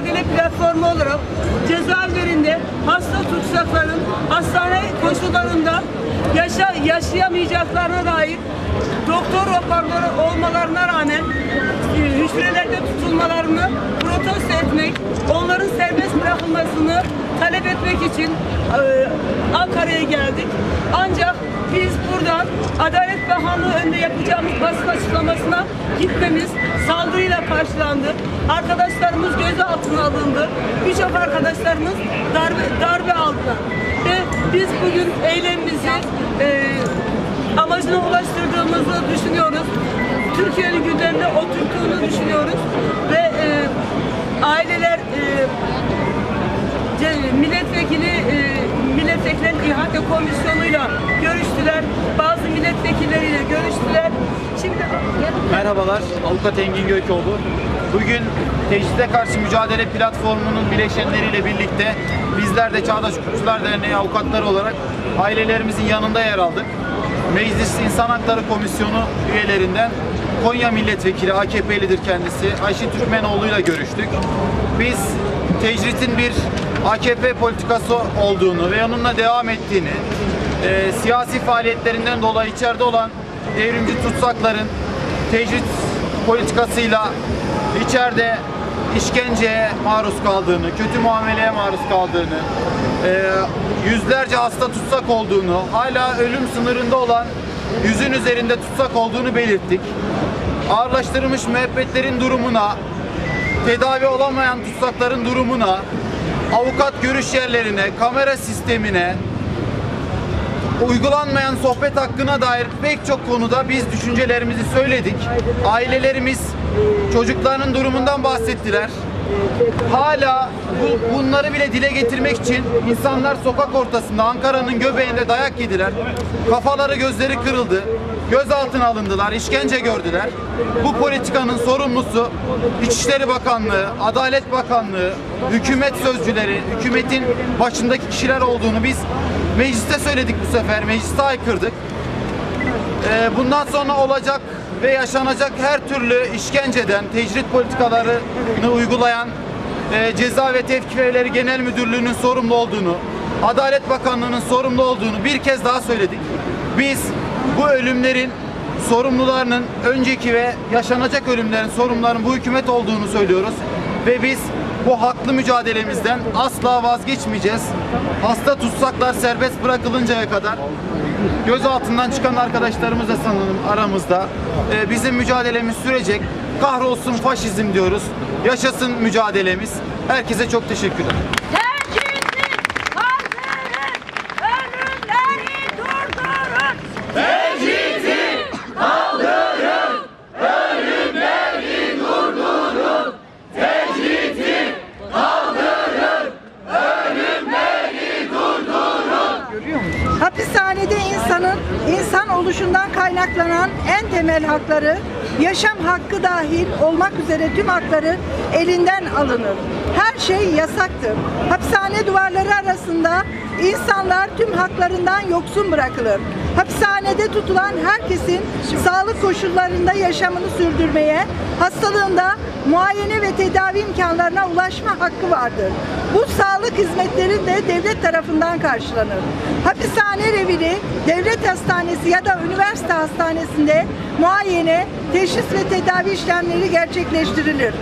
mücadele platformu olarak cezaevlerinde hasta tutsakların hastane koşullarında yaşa, yaşayamayacaklarına dair doktor raporları olmalarına rağmen e, hücrelerde tutulmalarını protesto etmek, onların serbest bırakılmasını talep etmek için e, Ankara'ya geldik. Ancak biz buradan Adalet Bakanlığı önünde yapacağımız basın açıklamasına gitmemiz saldırıyla karşılandı. Arkadaşlarımız gözaltına alındı. Birçok arkadaşlarımız darbe, darbe aldılar. Ve biz bugün eylemimizi e, amacına ulaştırdığımızı düşünüyoruz. Türkiye'nin oturttuğunu düşünüyoruz. İhale komisyonuyla görüştüler. Bazı milletvekilleriyle görüştüler. Şimdi Merhabalar, Avukat Engin Gökoğlu. Bugün tecride karşı mücadele platformunun bileşenleriyle birlikte bizler de Çağdaş Hukukçular Derneği avukatları olarak ailelerimizin yanında yer aldık. Meclis İnsan Hakları Komisyonu üyelerinden Konya Milletvekili AKP'lidir kendisi Ayşe Türkmenoğlu'yla görüştük. Biz tecritin bir AKP politikası olduğunu ve onunla devam ettiğini, e, siyasi faaliyetlerinden dolayı içeride olan devrimci tutsakların tecrit politikasıyla içeride işkenceye maruz kaldığını, kötü muameleye maruz kaldığını, e, yüzlerce hasta tutsak olduğunu, hala ölüm sınırında olan yüzün üzerinde tutsak olduğunu belirttik. Ağırlaştırılmış müebbetlerin durumuna, tedavi olamayan tutsakların durumuna, avukat görüş yerlerine, kamera sistemine, uygulanmayan sohbet hakkına dair pek çok konuda biz düşüncelerimizi söyledik. Ailelerimiz çocuklarının durumundan bahsettiler. Hala bu, bunları bile dile getirmek için insanlar sokak ortasında Ankara'nın göbeğinde dayak yediler. Kafaları gözleri kırıldı. Gözaltına alındılar, işkence gördüler. Bu politikanın sorumlusu İçişleri Bakanlığı, Adalet Bakanlığı, hükümet sözcüleri, hükümetin başındaki kişiler olduğunu biz mecliste söyledik bu sefer. Mecliste aykırdık. Ee, bundan sonra olacak ve yaşanacak her türlü işkenceden, tecrit politikalarını uygulayan e, Ceza ve Tevkifeleri Genel Müdürlüğü'nün sorumlu olduğunu, Adalet Bakanlığı'nın sorumlu olduğunu bir kez daha söyledik. Biz bu ölümlerin sorumlularının önceki ve yaşanacak ölümlerin sorumlularının bu hükümet olduğunu söylüyoruz. Ve biz bu haklı mücadelemizden asla vazgeçmeyeceğiz. Hasta tutsaklar serbest bırakılıncaya kadar gözaltından çıkan arkadaşlarımız da sanırım aramızda. Ee, bizim mücadelemiz sürecek. Kahrolsun faşizm diyoruz. Yaşasın mücadelemiz. Herkese çok teşekkürler. Tecridi kaldırın, ölümleri durdurun. Hapishanede insanın insan oluşundan kaynaklanan en temel hakları, yaşam hakkı dahil olmak üzere tüm hakları elinden alınır. Her şey yasaktır. Hapishane duvarları arasında insanlar tüm haklarından yoksun bırakılır. Hapishanede tutulan herkesin sağlık koşullarında yaşamını sürdürmeye, hastalığında muayene ve tedavi imkanlarına ulaşma hakkı vardır. Bu sağlık hizmetleri de devlet tarafından karşılanır. Hapishane reviri, devlet hastanesi ya da üniversite hastanesinde muayene, teşhis ve tedavi işlemleri gerçekleştirilir.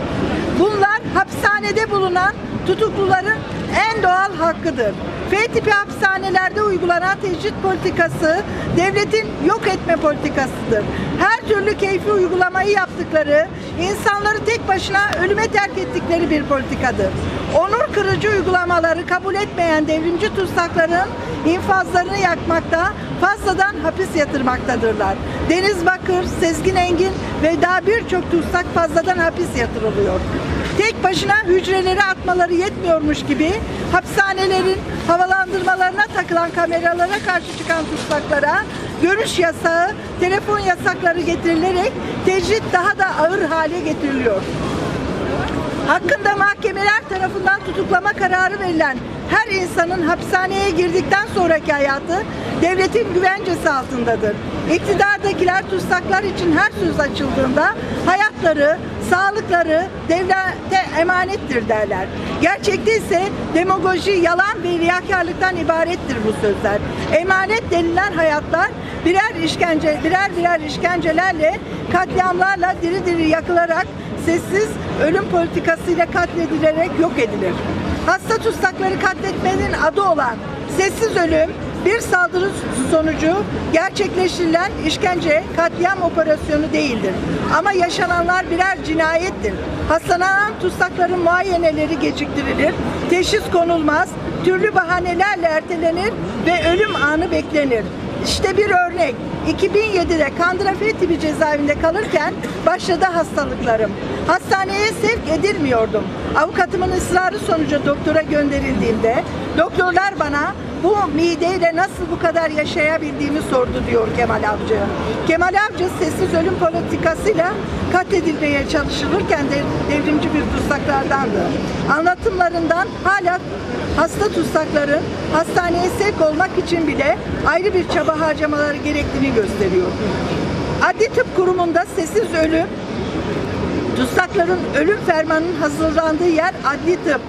Bunlar hapishanede bulunan tutukluların en doğal hakkıdır. F tipi hapishanelerde uygulanan tecrit politikası devletin yok etme politikasıdır. Her türlü keyfi uygulamayı yaptıkları, insanları tek başına ölüme terk ettikleri bir politikadır. Onur kırıcı uygulamaları kabul etmeyen devrimci tutsakların infazlarını yakmakta, fazladan hapis yatırmaktadırlar. Deniz Bakır, Sezgin Engin ve daha birçok tutsak fazladan hapis yatırılıyor. Tek başına hücreleri atmaları yetmiyormuş gibi hapishanelerin havalandırmalarına takılan kameralara karşı çıkan tutsaklara görüş yasağı, telefon yasakları getirilerek tecrit daha da ağır hale getiriliyor. Hakkında mahkemeler tarafından tutuklama kararı verilen her insanın hapishaneye girdikten sonraki hayatı devletin güvencesi altındadır. İktidardakiler tutsaklar için her söz açıldığında hayatları, sağlıkları devlete emanettir derler. Gerçekte ise demagoji, yalan ve riyakarlıktan ibarettir bu sözler. Emanet denilen hayatlar birer işkence, birer birer işkencelerle, katliamlarla diri diri yakılarak sessiz ölüm politikasıyla katledilerek yok edilir. Hasta tutsakları katletmenin adı olan sessiz ölüm bir saldırı sonucu gerçekleştirilen işkence, katliam operasyonu değildir. Ama yaşananlar birer cinayettir. Hastalanan tutsakların muayeneleri geciktirilir, teşhis konulmaz, türlü bahanelerle ertelenir ve ölüm anı beklenir. İşte bir örnek. 2007'de Kandıra Fethibi cezaevinde kalırken başladı hastalıklarım. Hastaneye sevk edilmiyordum. Avukatımın ısrarı sonucu doktora gönderildiğimde doktorlar bana bu mideyle nasıl bu kadar yaşayabildiğimi sordu diyor Kemal Avcı. Kemal Avcı sessiz ölüm politikasıyla katledilmeye çalışılırken de devrimci bir tutsaklardandı. Anlatımlarından hala hasta tutsakların hastaneye sevk olmak için bile ayrı bir çaba harcamaları gerektiğini gösteriyor. Adli Tıp Kurumu'nda sessiz ölüm Tutsakların ölüm fermanının hazırlandığı yer adli tıp.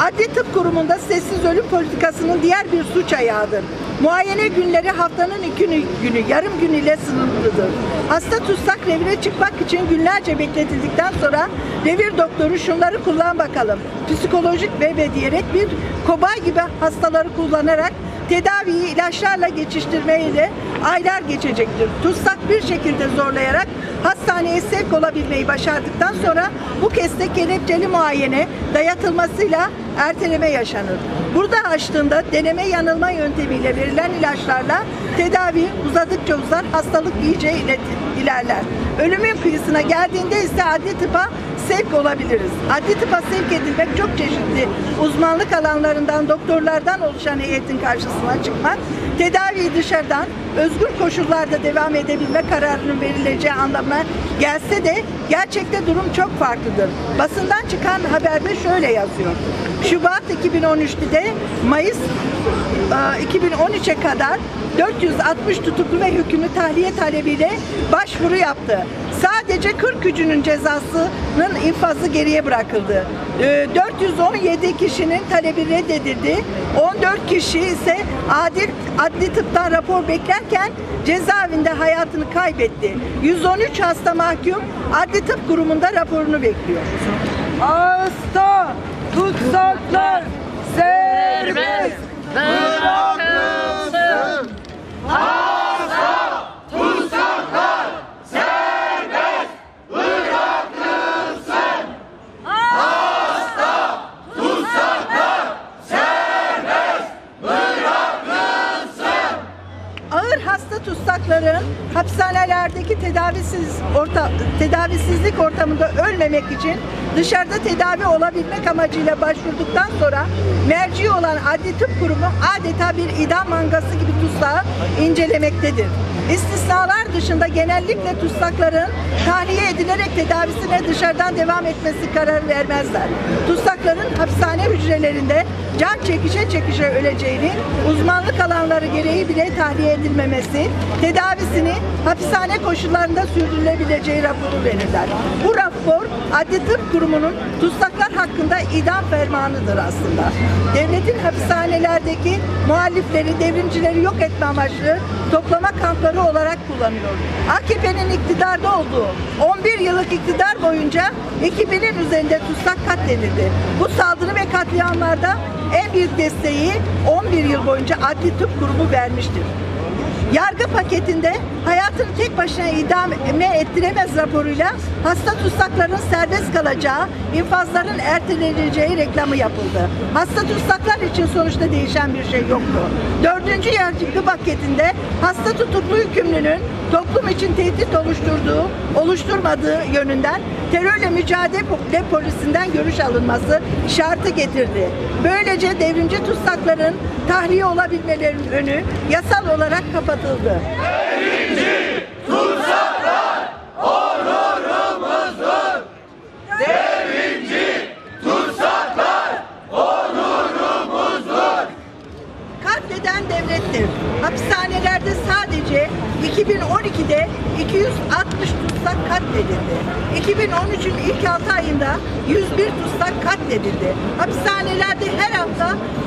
Adli tıp kurumunda sessiz ölüm politikasının diğer bir suç ayağıdır. Muayene günleri haftanın iki günü, yarım gün ile sınırlıdır. Hasta tutsak revire çıkmak için günlerce bekletildikten sonra revir doktoru şunları kullan bakalım. Psikolojik bebe diyerek bir kobay gibi hastaları kullanarak tedaviyi ilaçlarla geçiştirmeyle aylar geçecektir. Tutsak bir şekilde zorlayarak hastaneye sevk olabilmeyi başardıktan sonra bu kez de kelepçeli muayene dayatılmasıyla erteleme yaşanır. Burada açtığında deneme yanılma yöntemiyle verilen ilaçlarla tedavi uzadıkça uzar, hastalık iyice ilerler. Ölümün kıyısına geldiğinde ise adli tıpa sevk olabiliriz. Adli tıpa sevk edilmek çok çeşitli uzmanlık alanlarından, doktorlardan oluşan heyetin karşısına çıkmak, tedaviyi dışarıdan özgür koşullarda devam edebilme kararının verileceği anlamına gelse de gerçekte durum çok farklıdır. Basından çıkan haberde şöyle yazıyor. Şubat 2013'te Mayıs e, 2013'e kadar 460 tutuklu ve hükümlü tahliye talebiyle başvuru yaptı. Sadece 40 gücünün cezasının infazı geriye bırakıldı. E, 417 kişinin talebi reddedildi. 14 kişi ise adil adli tıptan rapor beklerken cezaevinde hayatını kaybetti. 113 hasta mahkum adli tıp kurumunda raporunu bekliyor. Hasta tutsaklar serbest Bırakılsın. Ağır için dışarıda tedavi olabilmek amacıyla başvurduktan sonra merci olan adli tıp kurumu adeta bir idam mangası gibi tutsağı incelemektedir. İstisnalar dışında genellikle tutsakların tahliye edilerek tedavisine dışarıdan devam etmesi kararı vermezler. Tutsakların hapishane hücrelerinde can çekişe çekişe öleceğini, uzmanlık alanları gereği bile tahliye edilmemesi, tedavisini hapishane koşullarında sürdürülebileceği raporu verirler. Bu rapor Adli Tıp Kurumu'nun tutsaklar hakkında idam fermanıdır aslında. Devletin hapishanelerdeki muhalifleri, devrimcileri yok etme amaçlı toplama kampları olarak kullanıyor. AKP'nin iktidarda olduğu 11 yıllık iktidar boyunca 2000'in üzerinde tutsak katledildi. Bu saldırı ve katliamlarda en büyük desteği 11 yıl boyunca Adli Tıp Kurumu vermiştir. Yargı paketinde hayatını tek başına idame ettiremez raporuyla hasta tutsakların serbest kalacağı, infazların erteleneceği reklamı yapıldı. Hasta tutsaklar için sonuçta değişen bir şey yoktu. Dördüncü yargı paketinde hasta tutuklu hükümlünün toplum için tehdit oluşturduğu, oluşturmadığı yönünden terörle mücadele polisinden görüş alınması şartı getirdi. Böylece devrimci tutsakların tahliye olabilmelerinin önü yasal olarak kapatıldı. Katleden devlettir. Hapishanelerde sadece 2012'de 260 tutsak katledildi. 2013'ün ilk 6 ayında 101 tutsak katledildi. Hapishanelerde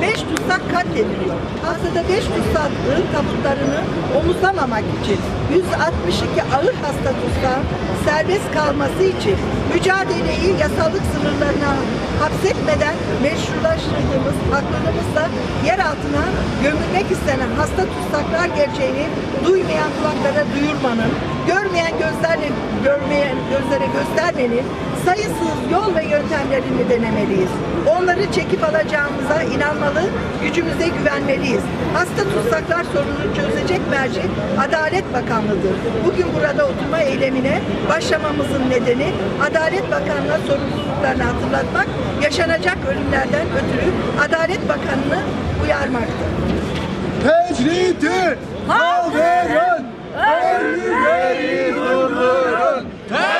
5 tutsak katlediliyor. Haftada 5 tutsaklığın tabutlarını omuzlamamak için 162 ağır hasta tutsağın serbest kalması için mücadeleyi yasallık sınırlarına hapsetmeden meşrulaştırdığımız hakkımızla yer altına gömülmek istenen hasta tutsaklar gerçeğini duymayan kulaklara duyurmanın, görmeyen gözlerle görmeyen gözlere göstermenin sayısız yol ve yöntemlerini denemeliyiz. Onları çekip alacağımıza inanmalı, gücümüze güvenmeliyiz. Hasta tutsaklar sorununu çözecek merci Adalet Bakanlığı'dır. Bugün burada oturma eylemine başlamamızın nedeni Adalet Bakanlığı'na sorumluluklarını hatırlatmak, yaşanacak ölümlerden ötürü Adalet Bakanlığı'nı uyarmaktır. Tecridi! Kaldırın! Ölümleri durdurun! Tecridi!